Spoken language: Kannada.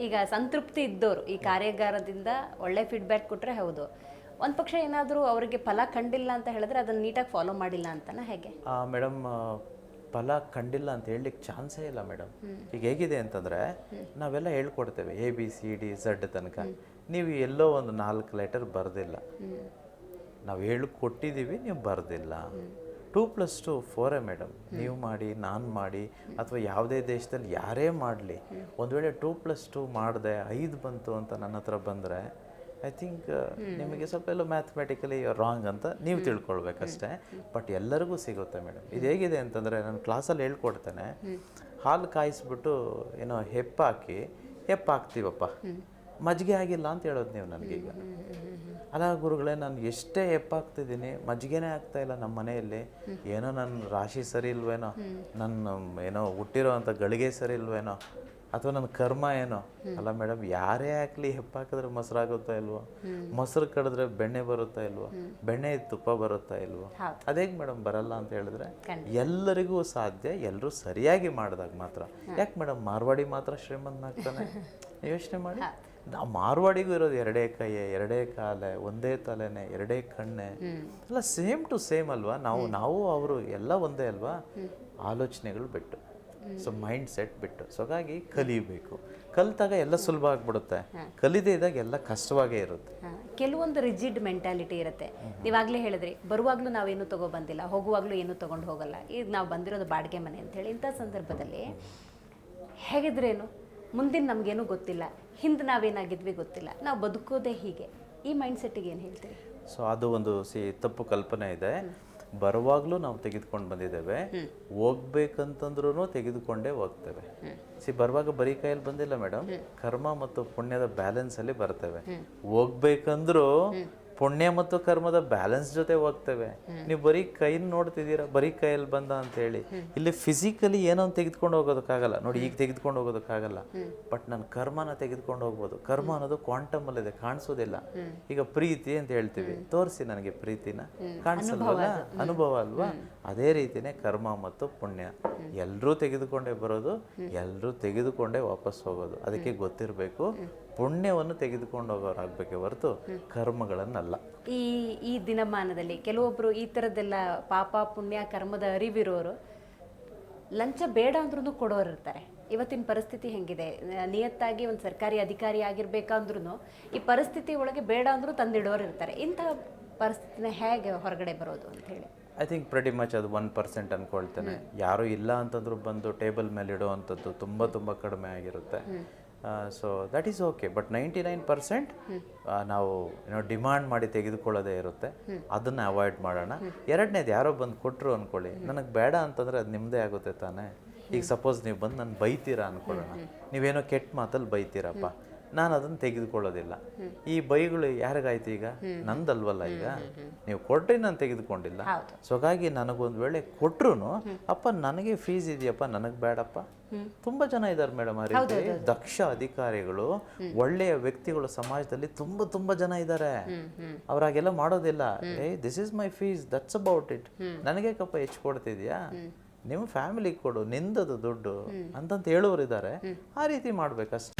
ಈಗ ಸಂತೃಪ್ತಿ ಇದ್ದವರು ಈ ಕಾರ್ಯಾಗಾರದಿಂದ ಒಳ್ಳೆ ಫೀಡ್ಬ್ಯಾಕ್ ಕೊಟ್ಟರೆ ಹೌದು. ಒಂದು ಪಕ್ಷ ಏನಾದರೂ ಅವರಿಗೆ ಫಲ ಕಂಡಿಲ್ಲ ಅಂತ ಹೇಳಿದ್ರೆ ಅದನ್ನು ನೀಟಾಗಿ ಫಾಲೋ ಮಾಡಿಲ್ಲ ಅಂತನಾ ಹೇಗೆ? ಮೇಡಮ್ ಫಲ ಕಂಡಿಲ್ಲ ಅಂತ ಹೇಳಲಿಕ್ಕೆ ಚಾನ್ಸೇ ಇಲ್ಲ ಮೇಡಮ್ ಈಗ ಹೇಗಿದೆ ಅಂತಂದರೆ ನಾವೆಲ್ಲ ಹೇಳ್ಕೊಡ್ತೇವೆ A B C D Z ತನಕ. ನೀವು ಎಲ್ಲೋ ಒಂದು ನಾಲ್ಕು ಲೆಟರ್ ಬರೆದಿಲ್ಲ. ನಾವು ಹೇಳಿಕೊಟ್ಟಿದ್ದೀವಿ ನೀವು ಬರೆದಿಲ್ಲ. ಟೂ ಪ್ಲಸ್ ಟು ಫೋರೇ ಮೇಡಮ್. ನೀವು ಮಾಡಿ ನಾನು ಮಾಡಿ ಅಥವಾ ಯಾವುದೇ ದೇಶದಲ್ಲಿ ಯಾರೇ ಮಾಡಲಿ ಒಂದು ವೇಳೆ ಟೂ ಪ್ಲಸ್ ಟು ಮಾಡಿದೆ ಐದು ಬಂತು ಅಂತ ನನ್ನ ಹತ್ರ ಬಂದರೆ ಐ ಥಿಂಕ್ ನಿಮಗೆ ಸ್ವಲ್ಪ ಎಲ್ಲ ಮ್ಯಾಥಮೆಟಿಕಲಿ ರಾಂಗ್ ಅಂತ ನೀವು ತಿಳ್ಕೊಳ್ಬೇಕಷ್ಟೇ. ಬಟ್ ಎಲ್ಲರಿಗೂ ಸಿಗುತ್ತೆ ಮೇಡಮ್. ಇದು ಹೇಗಿದೆ ಅಂತಂದರೆ ನಾನು ಕ್ಲಾಸಲ್ಲಿ ಹೇಳ್ಕೊಡ್ತೇನೆ. ಹಾಲು ಕಾಯಿಸ್ಬಿಟ್ಟು ಏನೋ ಹೆಪ್ಪಾಕಿ ಹೆಪ್ಪಾಕ್ತೀವಪ್ಪ. ಮಜ್ಜಿಗೆ ಆಗಿಲ್ಲ ಅಂತ ಹೇಳೋದು ನೀವು ನನಗೀಗ. ಅಲ್ಲ ಗುರುಗಳೇ ನಾನು ಎಷ್ಟೇ ಎಪ್ಪಾಗ್ತಿದ್ದೀನಿ ಮಜ್ಜಿಗೆನೇ ಆಗ್ತಾ ಇಲ್ಲ ನಮ್ಮ ಮನೆಯಲ್ಲಿ. ಏನೋ ನನ್ನ ರಾಶಿ ಸರಿ ಇಲ್ವೇನೋ ನನ್ನ ಏನೋ ಹುಟ್ಟಿರೋ ಅಂಥ ಗಳಿಗೆ ಸರಿ ಇಲ್ವೇನೋ ಅಥವಾ ನನ್ನ ಕರ್ಮ ಏನೋ. ಅಲ್ಲ ಮೇಡಮ್ ಯಾರೇ ಹಾಕ್ಲಿ ಹೆಪ್ಪಾಕಿದ್ರೆ ಮೊಸರಾಗುತ್ತಾ ಇಲ್ವೋ? ಮೊಸರು ಕಡಿದ್ರೆ ಬೆಣ್ಣೆ ಬರುತ್ತಾ ಇಲ್ವೋ? ಬೆಣ್ಣೆ ತುಪ್ಪ ಬರುತ್ತಾ ಇಲ್ವೋ? ಅದೇ ಅದೇಗೆ ಮೇಡಮ್ ಬರಲ್ಲ ಅಂತ ಹೇಳಿದ್ರೆ ಎಲ್ಲರಿಗೂ ಸಾಧ್ಯ ಎಲ್ಲರೂ ಸರಿಯಾಗಿ ಮಾಡಿದಾಗ ಮಾತ್ರ. ಯಾಕೆ ಮೇಡಮ್ ಮಾರ್ವಾಡಿ ಮಾತ್ರ ಶ್ರೀಮಂತನಾಗ್ತಾನೆ? ಯೋಚನೆ ಮಾಡಿ. ನಾವು ಮಾರ್ವಾಡಿಗೂ ಇರೋದು ಎರಡೇ ಕೈ ಎರಡೇ ಕಾಲೆ ಒಂದೇ ತಲೆನೆ ಎರಡೇ ಕಣ್ಣೆ. ಎಲ್ಲ ಸೇಮ್ ಟು ಸೇಮ್ ಅಲ್ವಾ? ನಾವು ನಾವು ಅವರು ಎಲ್ಲ ಒಂದೇ ಅಲ್ವಾ? ಆಲೋಚನೆಗಳು ಬಿಟ್ಟು ಸೊ ಮೈಂಡ್ ಸೆಟ್ ಬಿಟ್ಟು. ಸೊ ಹಾಗಾಗಿ ಕಲಿಬೇಕು. ಕಲಿತಾಗ ಎಲ್ಲ ಸುಲಭ ಆಗ್ಬಿಡುತ್ತೆ. ಕಲಿದೇ ಇದ್ದಾಗ ಎಲ್ಲ ಕಷ್ಟವಾಗೇ ಇರುತ್ತೆ. ಕೆಲವೊಂದು ರಿಜಿಡ್ ಮೆಂಟಾಲಿಟಿ ಇರುತ್ತೆ. ನೀವಾಗಲೇ ಹೇಳಿದ್ರಿ ಬರುವಾಗಲೂ ನಾವೇನು ಬಂದಿಲ್ಲ ಹೋಗುವಾಗಲೂ ಏನು ತಗೊಂಡು ಹೋಗಲ್ಲ. ಈಗ ನಾವು ಬಂದಿರೋದು ಬಾಡಿಗೆ ಮನೆ ಅಂತೇಳಿ ಇಂಥ ಸಂದರ್ಭದಲ್ಲಿ ಹೇಗಿದ್ರೇನು? ಮುಂದಿನ ನಮಗೇನು ಗೊತ್ತಿಲ್ಲ. ಹಿಂದೆ ನಾವೇನಾಗಿದ್ವಿ ಗೊತ್ತಿಲ್ಲ. ನಾವು ಬದುಕೋದೇ ಹೀಗೆ. ಈ ಮೈಂಡ್ ಸೆಟ್ಗೆ ಏನು ಹೇಳ್ತೀರಿ? ಸೊ ಅದು ಒಂದು ಸಿ ತಪ್ಪು ಕಲ್ಪನೆ ಇದೆ. ಬರುವಾಗಲೂ ನಾವು ತೆಗೆದುಕೊಂಡು ಬಂದಿದ್ದೇವೆ. ಹೋಗ್ಬೇಕಂತಂದ್ರೂ ತೆಗೆದುಕೊಂಡೇ ಹೋಗ್ತೇವೆ. ಸಿ ಬರುವಾಗ ಬರೀ ಕೈಯಲ್ಲಿ ಬಂದಿಲ್ಲ ಮೇಡಮ್ ಕರ್ಮ ಮತ್ತು ಪುಣ್ಯದ ಬ್ಯಾಲೆನ್ಸ್ ಅಲ್ಲಿ ಬರ್ತೇವೆ. ಹೋಗ್ಬೇಕಂದ್ರೂ ಪುಣ್ಯ ಮತ್ತು ಕರ್ಮದ ಬ್ಯಾಲೆನ್ಸ್ ಜೊತೆ ಹೋಗ್ತೇವೆ. ನೀವು ಬರೀ ಕೈನ ನೋಡ್ತಿದ್ದೀರಾ? ಬರೀ ಕೈಯಲ್ಲಿ ಬಂದ ಅಂತ ಹೇಳಿ. ಇಲ್ಲಿ ಫಿಸಿಕಲಿ ಏನೋ ಒಂದು ತೆಗೆದುಕೊಂಡು ಹೋಗೋದಕ್ಕಾಗಲ್ಲ. ನೋಡಿ ಈಗ ತೆಗೆದುಕೊಂಡು ಹೋಗೋದಕ್ಕಾಗಲ್ಲ. ಬಟ್ ನನ್ನ ಕರ್ಮನ ತೆಗೆದುಕೊಂಡು ಹೋಗ್ಬೋದು. ಕರ್ಮ ಅನ್ನೋದು ಕ್ವಾಂಟಮ್ ಅಲ್ಲಿದೆ ಕಾಣಿಸೋದಿಲ್ಲ. ಈಗ ಪ್ರೀತಿ ಅಂತ ಹೇಳ್ತೀವಿ. ತೋರಿಸಿ ನನಗೆ ಪ್ರೀತಿನ. ಕಾಣಿಸಲ್ವಲ್ಲ? ಅನುಭವ ಅಲ್ವಾ? ಅದೇ ರೀತಿನೇ ಕರ್ಮ ಮತ್ತು ಪುಣ್ಯ. ಎಲ್ಲರೂ ತೆಗೆದುಕೊಂಡೇ ಬರೋದು ಎಲ್ಲರೂ ತೆಗೆದುಕೊಂಡೇ ವಾಪಸ್ ಹೋಗೋದು. ಅದಕ್ಕೆ ಗೊತ್ತಿರಬೇಕು. ಪುಣ್ಯವನ್ನು ತೆಗೆದುಕೊಂಡು ಹೋಗೋರಾಗಬೇಕೆ ಹೊರತು ಕರ್ಮಗಳನ್ನಲ್ಲ. ಈ ಈ ದಿನಮಾನದಲ್ಲಿ ಕೆಲವೊಬ್ಬರು ಈ ಥರದ್ದೆಲ್ಲ ಪಾಪ ಪುಣ್ಯ ಕರ್ಮದ ಅರಿವಿರೋರು ಲಂಚ ಬೇಡ ಅಂದ್ರೂ ಕೊಡೋರು ಇರ್ತಾರೆ ಇವತ್ತಿನ ಪರಿಸ್ಥಿತಿ ಹೆಂಗಿದೆ? ನಿಯತ್ತಾಗಿ ಒಂದು ಸರ್ಕಾರಿ ಅಧಿಕಾರಿ ಆಗಿರ್ಬೇಕಂದ್ರೂ ಈ ಪರಿಸ್ಥಿತಿ ಒಳಗೆ ಬೇಡ ಅಂದ್ರೂ ತಂದಿಡೋರು ಇರ್ತಾರೆ ಇಂಥ ಪರಿಸ್ಥಿತಿನ ಹೇಗೆ ಹೊರಗಡೆ ಬರೋದು ಅಂತ ಹೇಳಿ. ಐ ಥಿಂಕ್ ಪ್ರೆಟಿ ಮಚ್ ಅದು ಒನ್ ಪರ್ಸೆಂಟ್ ಅನ್ಕೊಳ್ತೇನೆ. ಯಾರು ಇಲ್ಲ ಅಂತಂದ್ರೂ ಬಂದು ಟೇಬಲ್ ಮೇಲೆ ಇಡುವಂಥದ್ದು ತುಂಬ ತುಂಬ ಕಡಿಮೆ ಆಗಿರುತ್ತೆ. So that is okay but ninety nine percent ನಾವು ಏನೋ ಡಿಮಾಂಡ್ ಮಾಡಿ ತೆಗೆದುಕೊಳ್ಳೋದೇ ಇರುತ್ತೆ. ಅದನ್ನ ಅವಾಯ್ಡ್ ಮಾಡೋಣ. ಎರಡನೇದು ಯಾರೋ ಬಂದು ಕೊಟ್ಟರು ಅನ್ಕೊಳ್ಳಿ. ನನಗೆ ಬೇಡ ಅಂತಂದ್ರೆ ಅದು ನಿಮ್ಮದೇ ಆಗುತ್ತೆ ತಾನೇ. ಈಗ ಸಪೋಸ್ ನೀವು ಬಂದು ನಾನು ಬೈತೀರಾ ಅನ್ಕೊಳ್ಳೋಣ. ನೀವೇನೋ ಕೆಟ್ಟ ಮಾತಲ್ಲಿ ಬೈತೀರಪ್ಪ. ನಾನು ಅದನ್ನು ತೆಗೆದುಕೊಳ್ಳೋದಿಲ್ಲ. ಈ ಬೈಗಳು ಯಾರಿಗಾಯ್ತು ಈಗ? ನಂದಲ್ವಲ್ಲ ಈಗ? ನೀವು ಕೊಟ್ರಿ ನಾನು ತೆಗೆದುಕೊಂಡಿಲ್ಲ. ಸೊ ಹಾಗಾಗಿ ನನಗೊಂದು ವೇಳೆ ಕೊಟ್ಟರು ಅಪ್ಪ ನನಗೆ ಫೀಸ್ ಇದೆಯಪ್ಪ ನನಗೆ ಬೇಡಪ್ಪ. ತುಂಬಾ ಜನ ಇದ್ದಾರೆ ಮೇಡಮ್ ಆ ರೀತಿ. ದಕ್ಷ ಅಧಿಕಾರಿಗಳು ಒಳ್ಳೆಯ ವ್ಯಕ್ತಿಗಳು ಸಮಾಜದಲ್ಲಿ ತುಂಬಾ ತುಂಬಾ ಜನ ಇದ್ದಾರೆ. ಅವ್ರಾಗೆಲ್ಲ ಮಾಡೋದಿಲ್ಲ. ಏ this is my fees that's about it ನನಗೆ ಕಪ್ಪ ಹೆಚ್ಚು ಕೊಡ್ತಿದ್ಯಾ? ನಿಮ್ಮ ಫ್ಯಾಮಿಲಿಗೆ ಕೊಡು ನಿಂದದು ದುಡ್ಡು ಅಂತಂತ ಹೇಳೋರು ಇದ್ದಾರೆ ಆ ರೀತಿ ಮಾಡ್ಬೇಕಷ್ಟೇ.